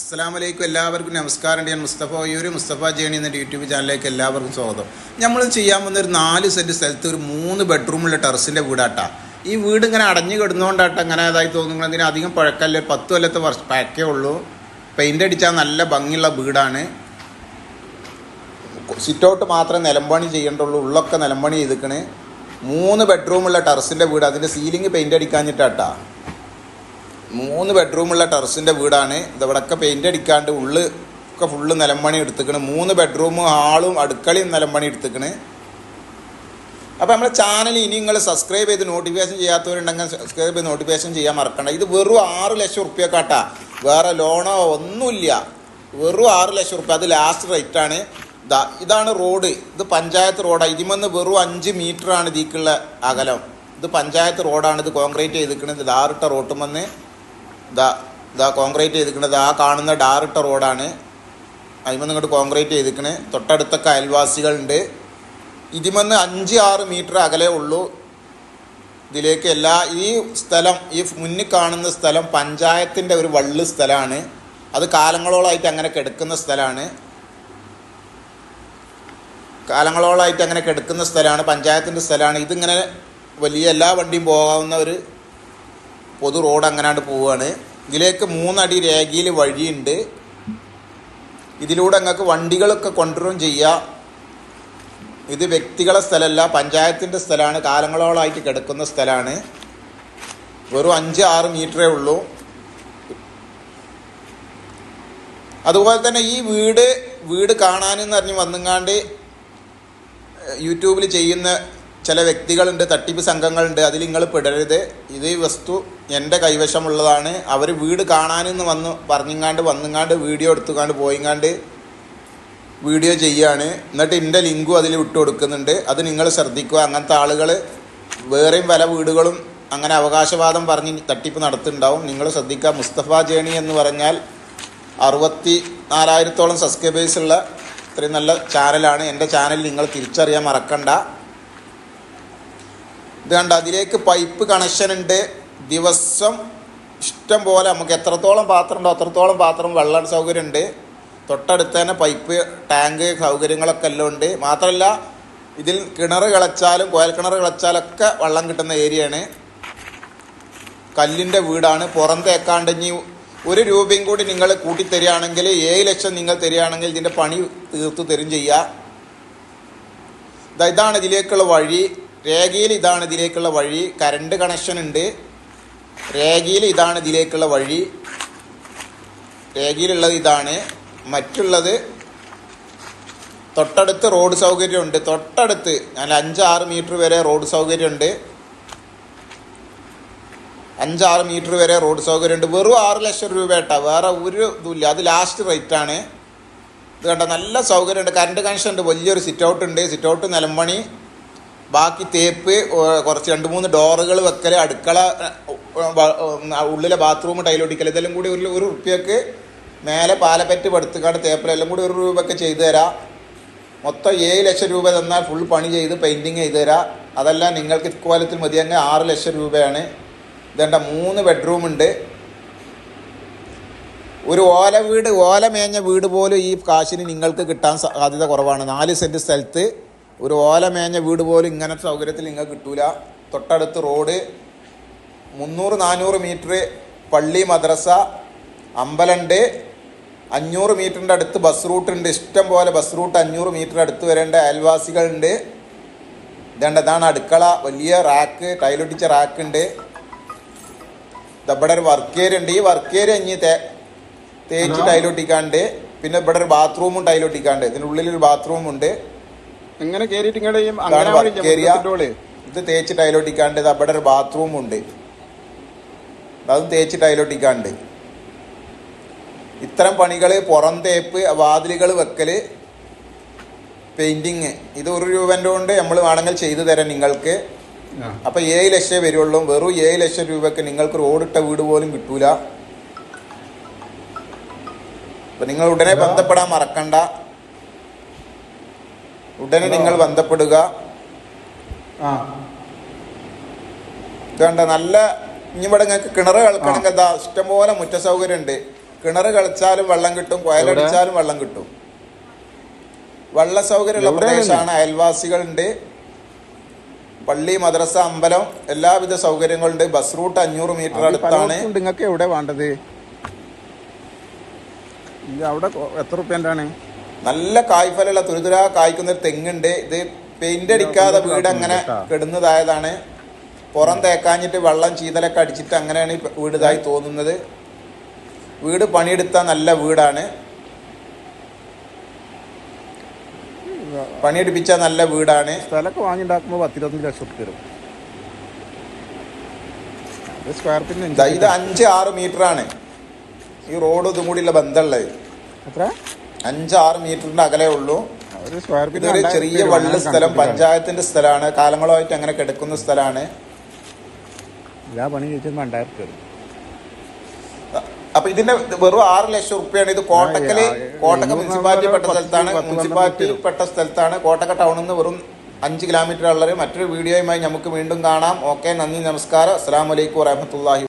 അസ്സാം വലൈക്കും എല്ലാവർക്കും നമസ്കാരം. ഞാൻ മുസ്തഫ ഒയ്യൂർ മുസ്തഫ ജേണി എന്ന യൂട്യൂബ് ചാനലിലേക്ക് എല്ലാവർക്കും സ്വാഗതം. നമ്മൾ ചെയ്യാൻ പോകുന്ന ഒരു നാല് സെന്റ് സ്ഥലത്ത് ഒരു മൂന്ന് ബെഡ്റൂമുള്ള ടെറസിന്റെ വീടാട്ടാ. ഈ വീട് ഇങ്ങനെ അടഞ്ഞു കിടന്നുകൊണ്ടാട്ട അങ്ങനെ അതായി തോന്നുന്നു അതിന് അധികം പഴക്കല്ല പത്ത് കൊല്ലത്തെ വർഷം പഴക്കേ ഉള്ളൂ. പെയിന്റ് അടിച്ചാൽ നല്ല ഭംഗിയുള്ള വീടാണ്. സിറ്റൗട്ട് മാത്രമേ നിലമ്പണി ചെയ്യേണ്ടുള്ളൂ. ഉള്ളൊക്കെ നിലമ്പണി ചെയ്തിക്കണ്. മൂന്ന് ബെഡ്റൂമുള്ള ടെറസിന്റെ വീട്. അതിന്റെ സീലിംഗ് പെയിന്റ് അടിക്കാഞ്ഞിട്ടാട്ടാ. മൂന്ന് ബെഡ്റൂമുള്ള ടെറസിന്റെ വീടാണ്. ഇതവിടൊക്കെ പെയിന്റ് അടിക്കാണ്ട് ഉള്ളിൽ ഒക്കെ ഫുള്ള് നിലമ്പണി എടുത്തിക്കണ്. മൂന്ന് ബെഡ്റൂമും ഹാളും അടുക്കളയും നിലമ്പണി എടുത്തിക്കണ്. അപ്പോൾ നമ്മുടെ ചാനൽ ഇനി നിങ്ങൾ സബ്സ്ക്രൈബ് ചെയ്ത് നോട്ടിഫിക്കേഷൻ ചെയ്യാത്തവരുണ്ടെങ്കിൽ സബ്സ്ക്രൈബ് ചെയ്ത് നോട്ടിഫിക്കേഷൻ ചെയ്യാൻ മറക്കണ്ട. ഇത് വെറും ആറ് ലക്ഷം റുപ്യ കാട്ടാ വേറെ ലോണോ ഒന്നുമില്ല. വെറും ആറ് ലക്ഷം റുപ്യ അത് ലാസ്റ്റ് റേറ്റ് ആണ്. ഇതാ ഇതാണ് റോഡ് ഇത് പഞ്ചായത്ത് റോഡാണ് ഇതിമെന്ന് വെറും അഞ്ച് മീറ്ററാണ് ഇതിക്കുള്ള അകലം. ഇത് പഞ്ചായത്ത് റോഡാണ് ഇത് കോൺക്രീറ്റ് ചെയ്തിരിക്കുന്നത് ഇത് ആറിട്ട റോട്ടുമെന്ന് ഇതാ ഇതാ കോൺക്രീറ്റ് ചെയ്തിരിക്കുന്നത് ആ കാണുന്ന ഡാറിട്ട റോഡാണ് അതിമന്ന് ഇങ്ങോട്ട് കോൺക്രീറ്റ് ചെയ്തിരിക്കണേ. തൊട്ടടുത്തൊക്കെ അയൽവാസികളുണ്ട്. ഇതിമന്ന് അഞ്ച് ആറ് മീറ്റർ അകലെ ഉള്ളൂ. ഇതിലേക്ക് എല്ലാ ഈ സ്ഥലം ഈ മുന്നിൽ കാണുന്ന സ്ഥലം പഞ്ചായത്തിന്റെ ഒരു വള്ളി സ്ഥലമാണ്. അത് കാലങ്ങളോളമായിട്ട് അങ്ങനെ കിടക്കുന്ന സ്ഥലമാണ്. കാലങ്ങളോളമായിട്ട് അങ്ങനെ കിടക്കുന്ന സ്ഥലമാണ് പഞ്ചായത്തിന്റെ സ്ഥലമാണ്. ഇതിങ്ങനെ വലിയ എല്ലാ വണ്ടിയും പോകാവുന്ന ഒരു പൊതു റോഡ് അങ്ങനാണ്ട് പോവുകയാണ് ഇതിലേക്ക് മൂന്നടി രേഖയിൽ വഴിയുണ്ട്. ഇതിലൂടെ അങ്ങക്ക് വണ്ടികളൊക്കെ കൊണ്ടുവരും ചെയ്യാം. ഇത് വ്യക്തികളെ സ്ഥലമല്ല പഞ്ചായത്തിന്റെ സ്ഥലമാണ്. കാലങ്ങളോളായിട്ട് കിടക്കുന്ന സ്ഥലമാണ്. വെറും അഞ്ച് ആറ് മീറ്ററേ ഉള്ളൂ. അതുപോലെ തന്നെ ഈ വീട് വീട് കാണാനെന്ന് പറഞ്ഞ് വന്നുങ്ങാണ്ട് യൂട്യൂബിൽ ചെയ്യുന്ന ചില വ്യക്തികളുണ്ട് തട്ടിപ്പ് സംഘങ്ങളുണ്ട് അതിൽ നിങ്ങൾ പെടരുത്. ഇത് വസ്തു എന്റെ കൈവശമുള്ളതാണ്. അവർ വീട് കാണാനെന്ന് വന്ന് പറഞ്ഞിങ്ങാണ്ട് വന്നുങ്ങാണ്ട് വീഡിയോ എടുത്തുങ്ങാണ്ട് പോയിങ്ങാണ്ട് വീഡിയോ ചെയ്യാണ്. എന്നിട്ട് എന്റെ ലിങ്കും അതിൽ വിട്ടു കൊടുക്കുന്നുണ്ട്. അത് നിങ്ങൾ ശ്രദ്ധിക്കുക. അങ്ങനത്തെ ആളുകൾ വേറെയും പല വീടുകളും അങ്ങനെ അവകാശവാദം പറഞ്ഞ് തട്ടിപ്പ് നടത്തുന്നുണ്ടാവും. നിങ്ങൾ ശ്രദ്ധിക്കുക. മുസ്തഫ ജേണി എന്ന് പറഞ്ഞാൽ അറുപത്തി നാലായിരത്തോളം സബ്സ്ക്രൈബേഴ്സ് ഉള്ള ഇത്രയും നല്ല ചാനലാണ് എന്റെ ചാനൽ നിങ്ങൾ തിരിച്ചറിയാൻ മറക്കണ്ട ഇത് കണ്ട അതിലേക്ക് പൈപ്പ് കണക്ഷൻ ഉണ്ട്. ദിവസം ഇഷ്ടം പോലെ നമുക്ക് എത്രത്തോളം പാത്രം ഉണ്ടോ അത്രത്തോളം പാത്രം വെള്ളം സൗകര്യം ഉണ്ട് തൊട്ടടുത്ത് തന്നെ പൈപ്പ് ടാങ്ക് സൗകര്യങ്ങളൊക്കെ എല്ലാം ഉണ്ട്. മാത്രമല്ല ഇതിൽ കിണർ കിളച്ചാലും കോയൽ കിണർ കിളച്ചാലൊക്കെ വെള്ളം കിട്ടുന്ന ഏരിയയാണ്. കല്ലിന്റെ വീടാണ്. പുറം തേക്കാണ്ട് ഇനി ഒരു രൂപയും കൂടി നിങ്ങൾ കൂട്ടി തരികയാണെങ്കിൽ ഏഴ് ലക്ഷം നിങ്ങൾ തരികയാണെങ്കിൽ ഇതിന്റെ പണി തീർത്തു തരും ചെയ്യുക ഇതാണ് ഇതിലേക്കുള്ള വഴി. രേഖയിൽ ഇതാണ് ഇതിലേക്കുള്ള വഴി. കറണ്ട് കണക്ഷൻ ഉണ്ട്. രേഖയിൽ ഇതാണ് ഇതിലേക്കുള്ള വഴി. രേഖയിലുള്ളത് ഇതാണ്. മറ്റുള്ളത് തൊട്ടടുത്ത് റോഡ് സൗകര്യമുണ്ട് തൊട്ടടുത്ത് ഞാൻ അഞ്ചാറ് മീറ്റർ വരെ റോഡ് സൗകര്യമുണ്ട് അഞ്ചാറ് മീറ്റർ വരെ റോഡ് സൗകര്യമുണ്ട് വെറും ആറ് ലക്ഷം രൂപ ഏട്ടാ വേറെ ഒരു ഇതുമില്ല. അത് ലാസ്റ്റ് റേറ്റ് ആണ്. ഇത് കണ്ട നല്ല സൗകര്യമുണ്ട് കറണ്ട് കണക്ഷൻ ഉണ്ട്. വലിയൊരു സിറ്റ് ഔട്ട് ഉണ്ട്. സിറ്റ് ഔട്ട് നിലമ്പണി ബാക്കി തേപ്പ് കുറച്ച് രണ്ട് മൂന്ന് ഡോറുകൾ വെക്കൽ അടുക്കള ഉള്ളിലെ ബാത്റൂം ടൈലൊടിക്കൽ ഇതെല്ലാം കൂടി ഒരു ഒരു റുപ്യക്ക് മേലെ പാലപ്പറ്റ് പടുത്തുകാട് തേപ്പിലെല്ലാം കൂടി ഒരു രൂപയൊക്കെ ചെയ്തു തരാം. മൊത്തം ഏഴ് ലക്ഷം രൂപ തന്നാൽ ഫുൾ പണി ചെയ്ത് പെയിന്റിങ് ചെയ്തു തരാം. അതെല്ലാം നിങ്ങൾക്ക് ഇക്കോലത്തിൽ മതിയെങ്കിൽ ആറ് ലക്ഷം രൂപയാണ്. ഇതേണ്ട മൂന്ന് ബെഡ്റൂം ഉണ്ട്. ഒരു ഓല വീട് ഓല മേഞ്ഞ വീട് പോലും ഈ കാശിന് നിങ്ങൾക്ക് കിട്ടാൻ സാധ്യത കുറവാണ്. നാല് സെന്റ് സ്ഥലത്ത് ഒരു ഓല മേഞ്ഞ വീട് പോലും ഇങ്ങനത്തെ സൗകര്യത്തിൽ നിങ്ങൾക്ക് കിട്ടൂല. തൊട്ടടുത്ത് റോഡ് മുന്നൂറ് നാനൂറ് മീറ്റർ പള്ളി മദ്രസ അമ്പലമുണ്ട് അഞ്ഞൂറ് മീറ്ററിന്റെ അടുത്ത് ബസ് റൂട്ട് ഉണ്ട് ഇഷ്ടം പോലെ ബസ് റൂട്ട് അഞ്ഞൂറ് മീറ്റർ അടുത്ത് വരേണ്ട അയൽവാസികളുണ്ട്. ഇതേണ്ട ഇതാണ് അടുക്കള. വലിയ റാക്ക് ടൈലൊട്ടിച്ച റാക്ക് ഉണ്ട് ഇവിടെ ഒരു വർക്ക് ഏരിയ ഉണ്ട്. ഈ വർക്ക് ഏരിയ ഇനി തേ തേച്ച് ടൈലൊട്ടിക്കാണ്ട്. പിന്നെ ഇവിടെ ഒരു ബാത്റൂമും ടൈലൊട്ടിക്കാണ്ട്. ഇതിനുള്ളിൽ ഒരു ബാത്റൂം ഉണ്ട്. എങ്ങനെ ഇത് തേച്ച് ടൈലൊട്ടിക്കാണ്ട് ഇത് അവിടെ ഒരു ബാത്റൂം ഉണ്ട്. അതും തേച്ച് ടൈലൊട്ടിക്കാണ്ട് ഇത്തരം പണികൾ പുറം തേപ്പ് വാതിലുകൾ വെക്കൽ പെയിന്റിങ് ഇത് ഒരു രൂപന്റെ കൊണ്ട് നമ്മൾ വേണമെങ്കിൽ ചെയ്തു തരാം നിങ്ങൾക്ക്. അപ്പോൾ ഏഴ് ലക്ഷം വരുള്ളൂ. വെറും ഏഴ് ലക്ഷം രൂപയ്ക്ക് നിങ്ങൾക്ക് റോഡിട്ട വീട് പോലും കിട്ടൂല. അപ്പം നിങ്ങൾ ഉടനെ ബന്ധപ്പെടാൻ മറക്കണ്ട. ഉടനെ നിങ്ങൾ ബന്ധപ്പെടുക. വേണ്ട കണ്ട നല്ല ഇനി ഇവിടെ നിങ്ങൾക്ക് കിണർ കളിക്കണമെങ്കിൽ എന്താ ഇഷ്ടംപോലെ മുറ്റ സൗകര്യം ഉണ്ട് കിണർ കളിച്ചാലും വെള്ളം കിട്ടും കോയലടിച്ചാലും വെള്ളം കിട്ടും. വെള്ള സൗകര്യമുള്ള? പ്രദേശമാണ് അയൽവാസികളുണ്ട്. പള്ളി മദ്രസ അമ്പലം എല്ലാവിധ സൗകര്യങ്ങളുണ്ട്. ബസ് റൂട്ട് അഞ്ഞൂറ് മീറ്റർ അടുത്താണ്. നിങ്ങൾക്ക് എവിടെ വേണ്ടത്? അവിടെ എത്ര റുപ്യന്റെ ആണ് നല്ല കായ്ഫലുള്ള തുരുതുര കായ്ക്കുന്ന ഒരു തെങ്ങുണ്ട്. ഇത് പെയിന്റ് അടിക്കാതെ വീട് അങ്ങനെ കെടുന്നതായതാണ്. പുറം തേക്കാഞ്ഞിട്ട് വെള്ളം ചീതലൊക്കെ അടിച്ചിട്ട് അങ്ങനെയാണ് ഈ വീട് ഇതായി തോന്നുന്നത്. വീട് പണിയെടുത്ത നല്ല വീടാണ്. പണിയെടുപ്പിച്ച നല്ല വീടാണ്. സ്ഥലമൊക്കെ വാങ്ങിണ്ടാക്കുമ്പോൾ പത്തിരുപത്തഞ്ച് ലക്ഷം റുപ്യ വരും. സ്ക്വയർ ദാ ഫീറ്റിന് ഇത് അഞ്ച് ആറ് മീറ്റർ ആണ്. ഈ റോഡ് ഇതും കൂടിയുള്ള ബന്ധമുള്ളത് എത്ര? അഞ്ച് ആറ് മീറ്ററിന്റെ അകലേ ഉള്ളൂ. ഇതൊരു ചെറിയ വള്ളി സ്ഥലം പഞ്ചായത്തിന്റെ സ്ഥലമാണ്. കാലങ്ങളായിട്ട് അങ്ങനെ കിടക്കുന്ന സ്ഥലമാണ്. എല്ലാ പണി അപ്പൊ ഇതിന്റെ വെറും ആറ് ലക്ഷം റുപ്യാണ്. ഇത് കോട്ടക്കൽ കോട്ടക്ക മുനിസിപ്പാലിറ്റി പെട്ട സ്ഥലത്താണ്. മുനിസിപ്പാലിറ്റി പെട്ട സ്ഥലത്താണ്. കോട്ടക്ക ടൗണിൽ നിന്ന് വെറും അഞ്ച് കിലോമീറ്റർ ഉള്ളത് മറ്റൊരു വീഡിയോയുമായി നമുക്ക് വീണ്ടും കാണാം. ഓക്കെ നന്ദി നമസ്കാരം. അസ്സാം വലൈക്കും വറഹമത്തല്ലാഹി